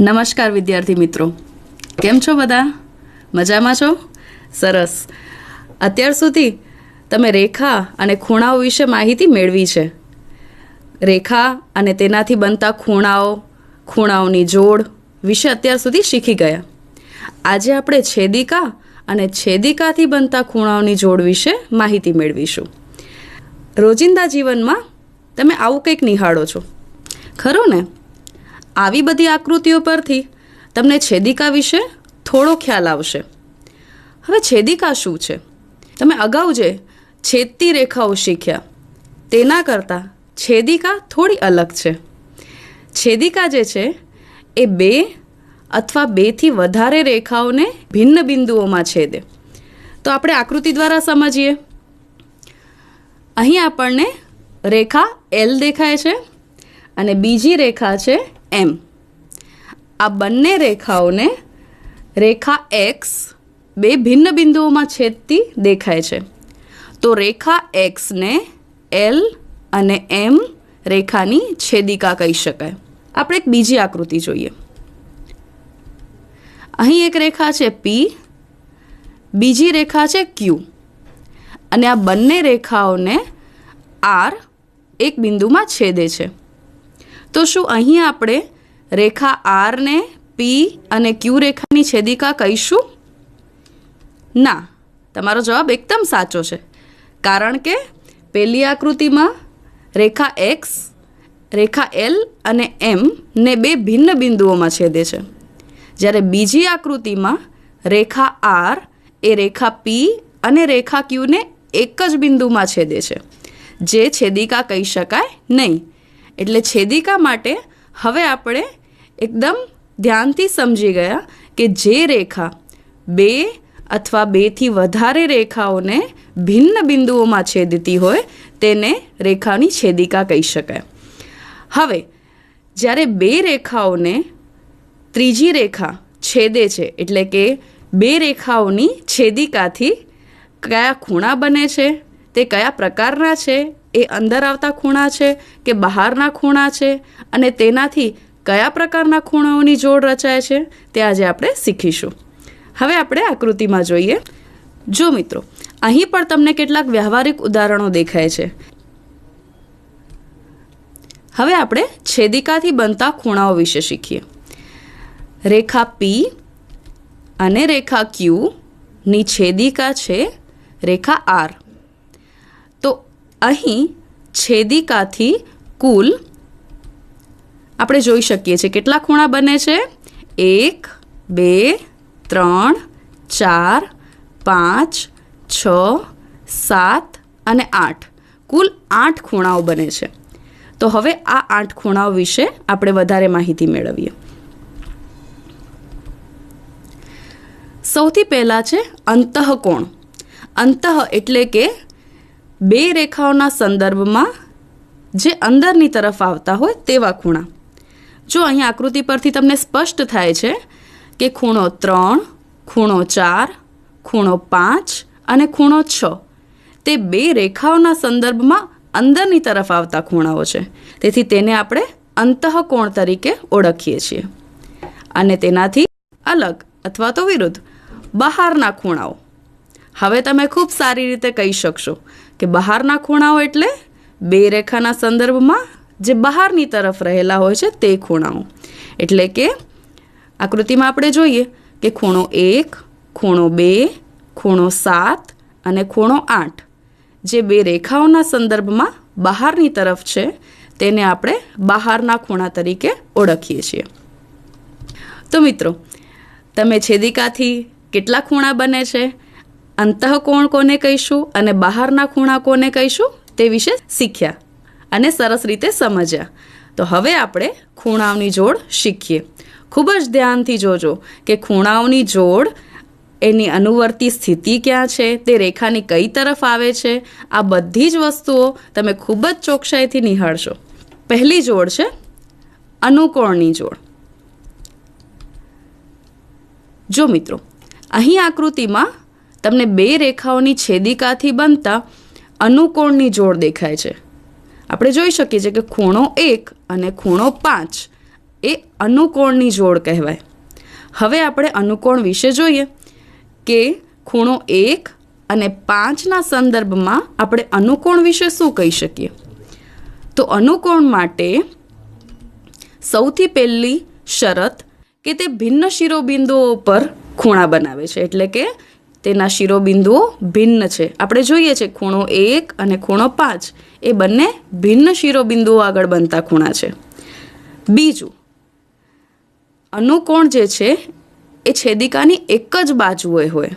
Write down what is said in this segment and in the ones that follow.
નમસ્કાર વિદ્યાર્થી મિત્રો. કેમ છો બધા? મજામાં છો? સરસ. અત્યાર સુધી તમે રેખા અને ખૂણાઓ વિશે માહિતી મેળવી છે. રેખા અને તેનાથી બનતા ખૂણાઓ, ખૂણાઓની જોડ વિશે અત્યાર સુધી શીખી ગયા. આજે આપણે છેદિકા અને છેદિકાથી બનતા ખૂણાઓની જોડ વિશે માહિતી મેળવીશું. રોજિંદા જીવનમાં તમે આવું કંઈક નિહાળો છો. ખરું ને? આવી બધી આકૃતિઓ પરથી તમને છેદિકા વિશે થોડો ખ્યાલ આવશે. હવે છેદિકા શું છે? તમે અગાઉ જે છેદતી રેખાઓ શીખ્યા, તેના કરતાં છેદિકા થોડી અલગ છે. છેદિકા જે છે, એ બે અથવા બેથી વધારે રેખાઓને ભિન્ન બિંદુઓમાં છેદે. તો આપણે આકૃતિ દ્વારા સમજીએ. અહીં આપણને રેખા એલ દેખાય છે અને બીજી રેખા છે એમ આ બંને રેખાઓને રેખા એક્સ બે ભિન્ન બિંદુઓમાં છેદતી દેખાય છે. તો રેખા એક્સને એલ અને એમ રેખાની છેદિકા કહી શકાય. આપણે એક બીજી આકૃતિ જોઈએ. અહીં એક રેખા છે પી બીજી રેખા છે ક્યુ અને આ બંને રેખાઓને આર એક બિંદુમાં છેદે છે. તો શું અહીં આપણે રેખા આરને પી અને ક્યુ રેખાની છેદિકા કહીશું? ના, તમારો જવાબ એકદમ સાચો છે. કારણ કે પહેલી આકૃતિમાં રેખા એક્સ રેખા એલ અને એમ ને બે ભિન્ન બિંદુઓમાં છેદે છે. જ્યારે બીજી આકૃતિમાં રેખા આર એ રેખા પી અને રેખા ક્યુને એક જ બિંદુમાં છેદે છે. જે છેદિકા કહી શકાય નહીં. એટલે છેદિકા માટે હવે આપણે એકદમ ધ્યાનથી સમજી ગયા કે જે રેખા બે અથવા બેથી વધારે રેખાઓને ભિન્ન બિંદુઓમાં છેદતી હોય તેને રેખાની છેદિકા કહી શકાય. હવે, જ્યારે બે રેખાઓને ત્રીજી રેખા છેદે છે, એટલે કે બે રેખાઓની છેદિકાથી કયા ખૂણા બને છે, તે કયા પ્રકારના છે એ અંદર આવતા ખૂણા છે કે બહારના ખૂણા છે અને તેનાથી કયા પ્રકારના ખૂણાઓની જોડ રચાય છે તે આજે આપણે શીખીશું. હવે આપણે આકૃતિમાં જોઈએ. જો મિત્રો, અહીં પણ તમને કેટલાક વ્યવહારિક ઉદાહરણો દેખાય છે. હવે આપણે છેદિકાથી બનતા ખૂણાઓ વિશે શીખીએ. રેખા પી અને રેખા ક્યુ ની છેદિકા છે રેખા આર અહીં છેદિકાથી કુલ આપણે જોઈ શકીએ છીએ કેટલા ખૂણા બને છે? એક, બે, ત્રણ, ચાર, પાંચ, છ, સાત અને આઠ. કુલ આઠ ખૂણાઓ બને છે. તો હવે આ આઠ ખૂણાઓ વિશે આપણે વધારે માહિતી મેળવીએ. સૌથી પહેલાં છે અંતઃકોણ. અંતઃ એટલે કે બે રેખાઓના સંદર્ભમાં જે અંદરની તરફ આવતા હોય તેવા ખૂણા. જો અહીં આકૃતિ પરથી તમને સ્પષ્ટ થાય છે કે ખૂણો ત્રણ, ખૂણો ચાર, ખૂણો પાંચ અને ખૂણો છ, તે બે રેખાઓના સંદર્ભમાં અંદરની તરફ આવતા ખૂણાઓ છે. તેથી તેને આપણે અંતઃકોણ તરીકે ઓળખીએ છીએ. અને તેનાથી અલગ અથવા તો વિરુદ્ધ બહારના ખૂણાઓ. હવે તમે ખૂબ સારી રીતે કહી શકશો કે બહારના ખૂણાઓ એટલે બે રેખાના સંદર્ભમાં જે બહારની તરફ રહેલા હોય છે તે ખૂણાઓ. એટલે કે આકૃતિમાં આપણે જોઈએ કે ખૂણો એક, ખૂણો બે, ખૂણો સાત અને ખૂણો આઠ જે બે રેખાઓના સંદર્ભમાં બહારની તરફ છે તેને આપણે બહારના ખૂણા તરીકે ઓળખીએ છીએ. તો મિત્રો, તમે છેદિકાથી કેટલા ખૂણા બને છે? અંતઃકોણ કોને કહીશું અને બહારના ખૂણા કોને કહીશું તે વિશે શીખ્યા અને સરસ રીતે સમજ્યા. તો હવે આપણે ખૂણાઓની જોડ શીખીએ. ખૂબ જ ધ્યાનથી જોજો કે ખૂણાઓની જોડ એની અનુવર્તી સ્થિતિ ક્યાં છે, તે રેખાની કઈ તરફ આવે છે, આ બધી જ વસ્તુઓ તમે ખૂબ જ ચોકસાઈથી નિહાળશો. પહેલી જોડ છે અનુકોણની જોડ. જો મિત્રો, અહીં આકૃતિમાં તમને બે રેખાઓની છેદિકાથી બનતા અનુકોણની જોડ દેખાય છે. આપણે જોઈ શકીએ છીએ કે ખૂણો એક અને ખૂણો પાંચ એ અનુકોણની જોડ કહેવાય. હવે આપણે અનુકોણ વિશે જોઈએ કે ખૂણો એક અને પાંચના સંદર્ભમાં આપણે અનુકોણ વિશે શું કહી શકીએ. તો અનુકોણ માટે સૌથી પહેલી શરત કે તે ભિન્ન શિરોબિંદુઓ પર ખૂણા બનાવે છે. એટલે કે તેના શિરોબિંદુઓ ભિન્ન છે. આપણે જોઈએ છે ખૂણો એક અને ખૂણો પાંચ. એ બંને ભિન્ન શિરોબિંદુઓ આગળ બનતા ખૂણા છે. બીજું, અનુકોણ જે છે એ છેદિકાની એક જ બાજુએ હોય.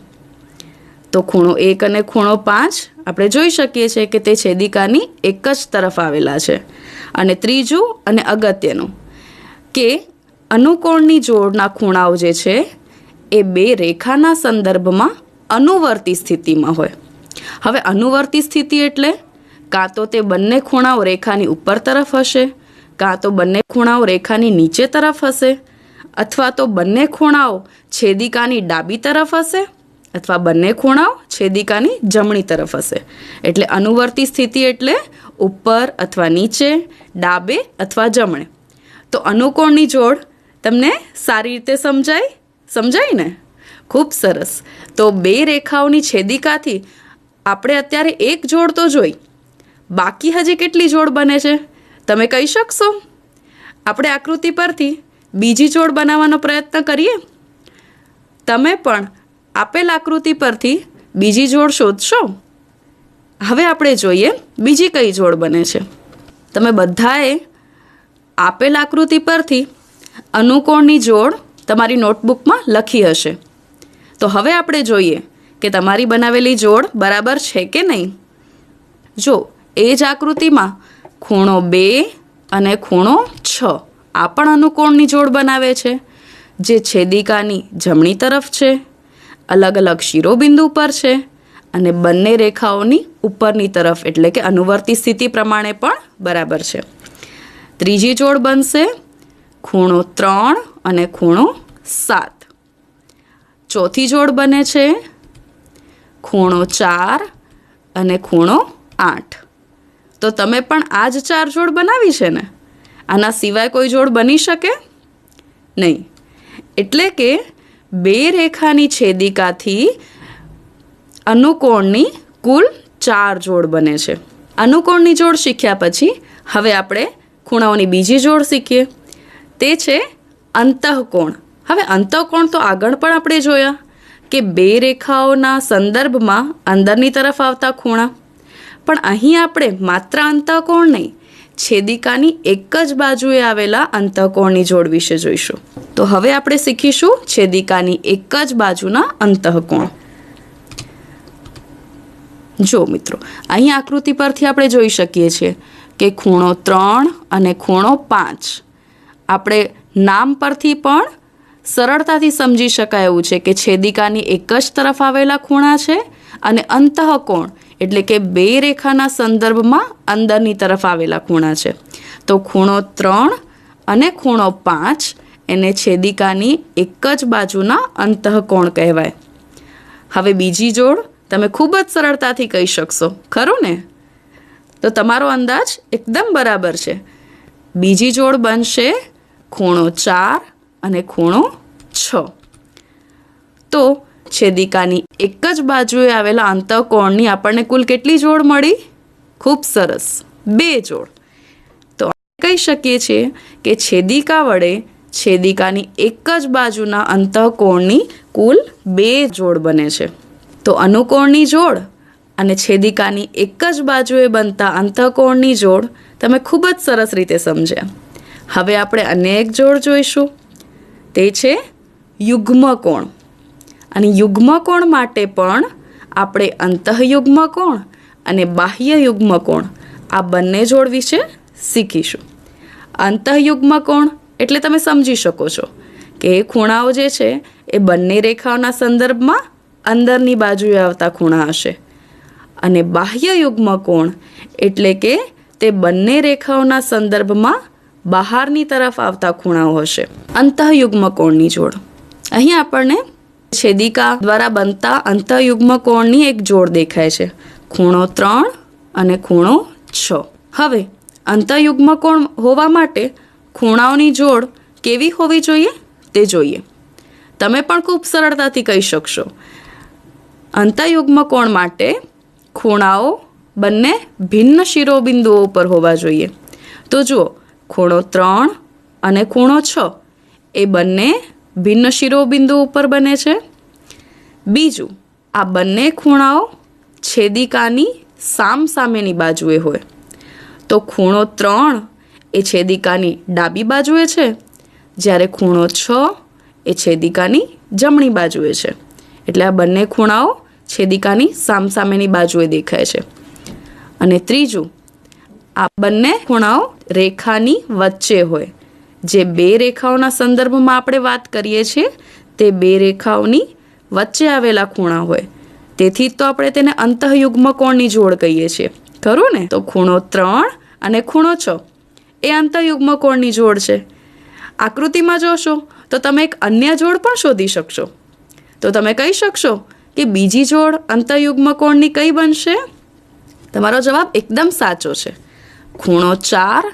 તો ખૂણો એક અને ખૂણો પાંચ આપણે જોઈ શકીએ છીએ કે તે છેદિકાની એક જ તરફ આવેલા છે. અને ત્રીજું અને અગત્યનું, કે અનુકોણની જોડના ખૂણાઓ જે છે એ બે રેખાના સંદર્ભમાં અનુવર્તી સ્થિતિમાં હોય. હવે અનુવર્તી સ્થિતિ એટલે કાં તો તે બંને ખૂણાઓ રેખાની ઉપર તરફ હશે, કાં તો બંને ખૂણાઓ રેખાની નીચે તરફ હશે, અથવા તો બંને ખૂણાઓ છેદિકાની ડાબી તરફ હશે, અથવા બંને ખૂણાઓ છેદિકાની જમણી તરફ હશે. એટલે અનુવર્તી સ્થિતિ એટલે ઉપર અથવા નીચે, ડાબે અથવા જમણે. તો અનુકોણની જોડ તમને સારી રીતે સમજાય? સમજાય ને? ખૂબ સરસ. તો બે રેખાઓની છેદિકાથી આપણે અત્યારે એક જોડ તો જોઈ. બાકી હજી કેટલી જોડ બને છે? તમે કહી શકશો? આપણે આકૃતિ પરથી બીજી જોડ બનાવવાનો પ્રયત્ન કરીએ. તમે પણ આપેલ આકૃતિ પરથી બીજી જોડ શોધશો? હવે આપણે જોઈએ બીજી કઈ જોડ બને છે. તમે બધાએ આપેલ આકૃતિ પરથી અનુકોણની જોડ તમારી નોટબુકમાં લખી હશે. તો હવે આપણે જોઈએ કે તમારી બનાવેલી જોડ બરાબર છે કે નહીં. જો, એ જ આકૃતિમાં ખૂણો બે અને ખૂણો છ આ પણ અનુકોણની જોડ બનાવે છે, જે છેદિકાની જમણી તરફ છે, અલગ અલગ શિરોબિંદુ પર છે અને બંને રેખાઓની ઉપરની તરફ, એટલે કે અનુવર્તી સ્થિતિ પ્રમાણે પણ બરાબર છે. ત્રીજી જોડ બનશે ખૂણો ત્રણ અને ખૂણો સાત. ચોથી જોડ બને છે. ખૂણો ચાર અને ખૂણો આઠ. તો તમે પણ આ જ ચાર જોડ બનાવી છે ને? આના સિવાય કોઈ જોડ બની શકે? નહીં. એટલે કે બે રેખાની છેદિકાથી અનુકોણની કુલ ચાર જોડ બને છે. અનુકોણની જોડ શીખ્યા પછી હવે આપણે ખૂણાઓની બીજી જોડ શીખીએ. તે છે અંતઃકોણ. હવે અંતઃકોણ તો આગળ પણ આપણે જોયા કે બે રેખાઓના સંદર્ભમાં અંદરની તરફ આવતા ખૂણા. પણ અહીં આપણે માત્ર અંતઃકોણ નહીં, છેદિકાની એક જ બાજુએ આવેલા અંતઃકોણની જોડ વિશે જોઈશું. તો હવે આપણે શીખીશું છેદિકાની એક જ બાજુના અંતઃકોણ. જો મિત્રો, અહીં આકૃતિ પરથી આપણે જોઈ શકીએ છીએ કે ખૂણો ત્રણ અને ખૂણો પાંચ. આપણે નામ પરથી પણ સરળતાથી સમજી શકાય એવું છે કે છેદિકાની એક જ તરફ આવેલા ખૂણા છે અને અંતઃકોણ એટલે કે બે રેખાના સંદર્ભમાં અંદરની તરફ આવેલા ખૂણા છે. તો ખૂણો ત્રણ અને ખૂણો પાંચ એને છેદિકાની એક જ બાજુના અંતઃકોણ કહેવાય. હવે બીજી જોડ તમે ખૂબ જ સરળતાથી કહી શકશો, ખરું ને? તો તમારો અંદાજ એકદમ બરાબર છે. બીજી જોડ બનશે ખૂણો ચાર અને ખૂણો છ. તો છેદિકાની એક જ બાજુએ આવેલા અંતઃકોણની આપણને કુલ કેટલી જોડ મળી? ખૂબ સરસ. બે જોડ. તો કહી શકીએ છીએ કે છેદિકા વડે છેદિકાની એક જ બાજુના અંતઃકોણની કુલ બે જોડ બને છે. તો અનુકોણની જોડ અને છેદિકાની એક જ બાજુએ બનતા અંતઃકોણની જોડ તમે ખૂબ જ સરસ રીતે સમજ્યા. હવે આપણે અનેક જોડ જોઈશું. તે છે યુગ્મ કોણ અને યુગ્મ કોણ માટે પણ આપણે અંતઃયુગ્મ કોણ અને બાહ્ય યુગ્મ કોણ આ બંને જોડ વિશે શીખીશું. અંતઃયુગ્મ કોણ એટલે તમે સમજી શકો છો કે એ ખૂણાઓ જે છે એ બંને રેખાઓના સંદર્ભમાં અંદરની બાજુએ આવતા ખૂણા હશે. અને બાહ્ય યુગ્મ કોણ એટલે કે તે બંને રેખાઓના સંદર્ભમાં બહારની તરફ આવતા ખૂણાઓ હશે. અંતઃયુગ્મ કોણની જોડ. અહીં આપણને છેદિકા દ્વારા બનતા અંતઃયુગ્મ કોણની એક જોડ દેખાય છે. ખૂણો ત્રણ અને ખૂણો છ. હવે અંતઃયુગ્મ કોણ હોવા માટે ખૂણાઓની જોડ કેવી હોવી જોઈએ તે જોઈએ. તમે પણ ખૂબ સરળતાથી કહી શકશો. અંતયુગ્મ કોણ માટે ખૂણાઓ બંને ભિન્ન શિરોબિંદુઓ ઉપર હોવા જોઈએ. તો જુઓ ખૂણો ત્રણ અને ખૂણો છ. એ બંને ભિન્ન શિરોબિંદુ ઉપર બને છે. બીજું, આ બંને ખૂણાઓ છેદિકાની સામ સામેની બાજુએ હોય. તો ખૂણો ત્રણ એ છેદિકાની ડાબી બાજુએ છે, જ્યારે ખૂણો છ એ છેદિકાની જમણી બાજુએ છે. એટલે આ બંને ખૂણાઓ છેદિકાની સામસામેની બાજુએ દેખાય છે. અને ત્રીજું, આ બંને ખૂણાઓ રેખાની વચ્ચે હોય. જે બે રેખાઓના સંદર્ભમાં આપણે વાત કરીએ છીએ, તે બે રેખાઓની વચ્ચે આવેલા ખૂણા હોય. તેથી તો આપણે તેને અંતઃયુગ્મ કોણની જોડ કહીએ છીએ. ખરું ને? તો ખૂણો ત્રણ અને ખૂણો છ. એ અંતઃયુગ્મ કોણની જોડ છે. આકૃતિમાં જોશો તો તમે એક અન્ય જોડ પણ શોધી શકશો. તો તમે કહી શકશો કે બીજી જોડ અંતયુગ્મ કોણની કઈ બનશે? તમારો જવાબ એકદમ સાચો છે. ખૂણો ચાર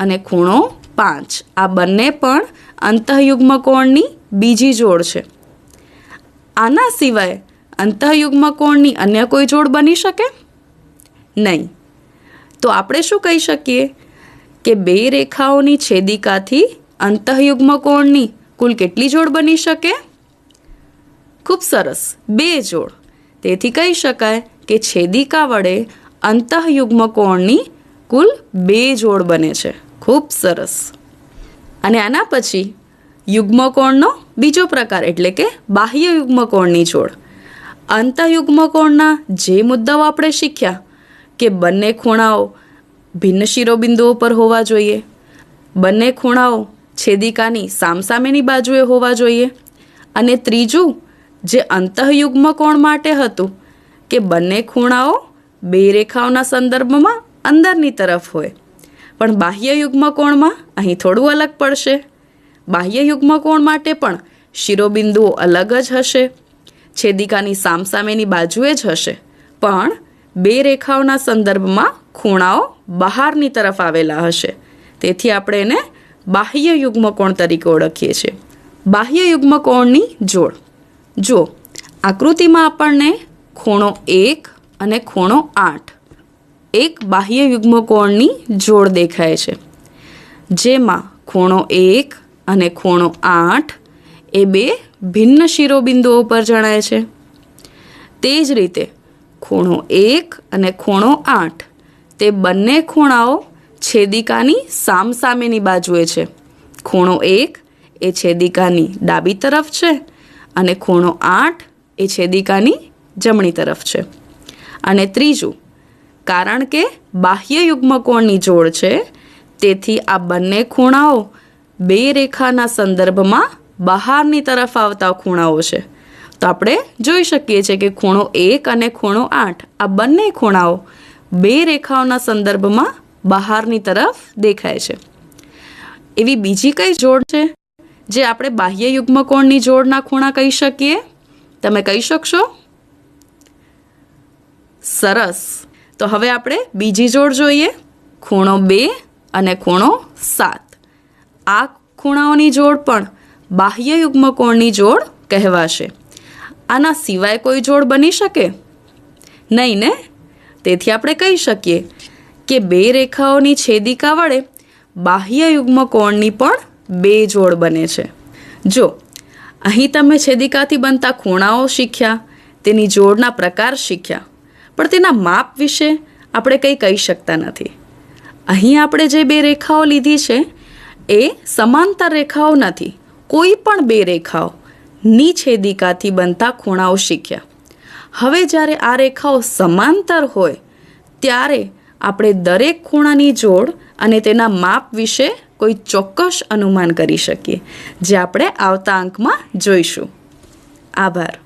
અને ખૂણો પાંચ. આ બંને પણ અંતઃયુગ્મ કોણની બીજી જોડ છે. આના સિવાય અંતઃયુગ્મ કોણની અન્ય કોઈ જોડ બની શકે? નહીં. તો આપણે શું કહી શકીએ કે બે રેખાઓની છેદિકાથી અંતઃયુગ્મ કોણની કુલ કેટલી જોડ બની શકે? ખૂબ સરસ. બે જોડ. તેથી કહી શકાય કે છેદિકા વડે અંતઃયુગ્મ કોણની કુલ બે જોડ બને છે. ખૂબ સરસ. અને આના પછી યુગ્મકોણનો બીજો પ્રકાર એટલે કે બાહ્ય યુગ્મકોણની જોડ અંતઃયુગ્મકોણના જે મુદ્દાઓ આપણે શીખ્યા કે બંને ખૂણાઓ ભિન્ન શિરોબિંદુઓ પર હોવા જોઈએ, બંને ખૂણાઓ છેદિકાની સામસામેની બાજુએ હોવા જોઈએ અને ત્રીજું જે અંતઃયુગ્મકોણ માટે હતું કે બંને ખૂણાઓ બે રેખાઓના સંદર્ભમાં અંદરની તરફ હોય. પણ બાહ્ય યુગ્મ કોણમાં અહીં થોડું અલગ પડશે. બાહ્ય યુગ્મ કોણ માટે પણ શિરોબિંદુઓ અલગ જ હશે. છેદિકાની સામસામેની બાજુએ જ હશે. પણ બે રેખાઓના સંદર્ભમાં ખૂણાઓ બહારની તરફ આવેલા હશે. તેથી આપણે એને બાહ્ય યુગ્મ કોણ તરીકે ઓળખીએ છીએ. બાહ્ય યુગ્મ કોણની જોડ. જો આકૃતિમાં આપણને ખૂણો એક અને ખૂણો આઠ એક બાહ્ય યુગ્મકોણની જોડ દેખાય છે. જેમાં ખૂણો એક અને ખૂણો આઠ એ બે ભિન્ન શિરોબિંદુઓ પર જણાય છે. તે જ રીતે ખૂણો એક અને ખૂણો આઠ તે બંને ખૂણાઓ છેદિકાની સામસામેની બાજુએ છે. ખૂણો એક એ છેદિકાની ડાબી તરફ છે અને ખૂણો આઠ એ છેદિકાની જમણી તરફ છે. અને ત્રીજું કારણ કે બાહ્ય યુગ્મકોણની જોડ છે. તેથી આ બંને ખૂણાઓ બે રેખાના સંદર્ભમાં બહારની તરફ આવતા ખૂણાઓ છે. તો આપણે જોઈ શકીએ છીએ કે ખૂણો એક અને ખૂણો આઠ, આ બંને ખૂણાઓ બે રેખાઓના સંદર્ભમાં બહારની તરફ દેખાય છે. એવી બીજી કઈ જોડ છે જે આપણે બાહ્ય યુગ્મકોણની જોડના ખૂણા કહી શકીએ? તમે કહી શકશો? સરસ. તો હવે આપણે બીજી જોડ જોઈએ. ખૂણો બે અને ખૂણો સાત. આ ખૂણાઓની જોડ પણ બાહ્ય યુગ્મકોણની જોડ કહેવાશે. આના સિવાય કોઈ જોડ બની શકે? નહીં ને? તેથી આપણે કહી શકીએ કે બે રેખાઓની છેદિકા વડે બાહ્ય યુગ્મકોણની પણ બે જોડ બને છે. જો, અહીં તમે છેદિકાથી બનતા ખૂણાઓ શીખ્યા, તેની જોડના પ્રકાર શીખ્યા. પણ તેના માપ વિશે આપણે કંઈ કહી શકતા નથી. અહીં આપણે જે બે રેખાઓ લીધી છે, એ સમાંતર રેખાઓ નથી. કોઈ પણ બે રેખાઓ ની છેદિકાથી બનતા ખૂણાઓ શીખ્યા. હવે જ્યારે આ રેખાઓ સમાંતર હોય, ત્યારે આપણે દરેક ખૂણાની જોડ અને તેના માપ વિશે કોઈ ચોક્કસ અનુમાન કરી શકીએ, જે આપણે આવતા અંકમાં જોઈશું. આભાર.